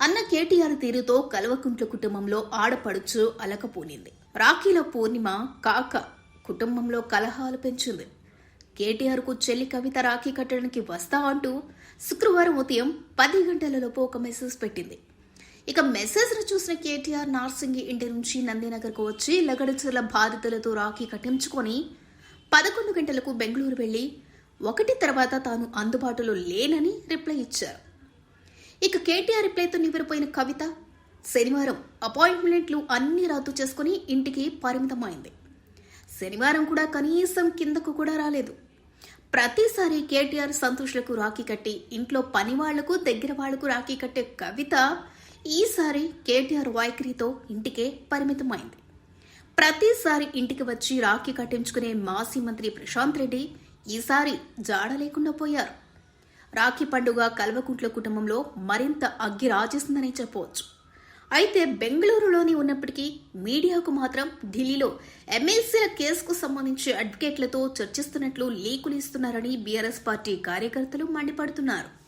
అన్న కేటీఆర్ తీరుతో కల్వకుంట్ల కుటుంబంలో ఆడపడుచు అలకపోనింది. రాఖీల పూర్ణిమ కాక కుటుంబంలో కలహాలు పెంచింది. కేటీఆర్కు చెల్లి కవిత రాఖీ కట్టడానికి వస్తా అంటూ శుక్రవారం ఉదయం పది గంటలలోపు ఒక మెసేజ్ పెట్టింది. ఇక మెసేజ్ను చూసిన కేటీఆర్ నార్సింగి ఇంటి నుంచి నందినగర్కు వచ్చి లగడచర్ల బాధితులతో రాఖీ కట్టించుకొని పదకొండు గంటలకు బెంగళూరు వెళ్ళి ఒకటి తర్వాత తాను అందుబాటులో లేనని రిప్లై ఇచ్చారు. ఇక కేటీఆర్ రిప్లైతో నివ్వెరపోయిన కవిత శనివారం అపాయింట్మెంట్లు అన్ని రద్దు చేసుకుని ఇంటికి పరిమితమైంది శనివారం కూడా కనీసం కిందకు కూడా రాలేదు. ప్రతిసారి కేటీఆర్ సంతోష్లకు రాఖీ కట్టి ఇంట్లో పని వాళ్ళకు దగ్గర వాళ్ళకు రాఖీ కట్టే కవిత ఈసారి కేటీఆర్ వైఖరితో ఇంటికే పరిమితమైంది ప్రతిసారి ఇంటికి వచ్చి రాఖీ కట్టించుకునే మాజీ మంత్రి ప్రశాంత్ రెడ్డి ఈసారి జాడ లేకుండా పోయారు. రాఖీ పండుగ కల్వకుంట్ల కుటుంబంలో మరింత అగ్గి రాజేసిందని చెప్పవచ్చు. అయితే బెంగళూరులోని ఉన్నప్పటికీ మీడియాకు మాత్రం ఢిల్లీలో ఎమ్మెల్సీల కేసుకు సంబంధించి అడ్వకేట్లతో చర్చిస్తున్నట్లు లీకులు ఇస్తున్నారని బీఆర్ఎస్ పార్టీ కార్యకర్తలు మండిపడుతున్నారు.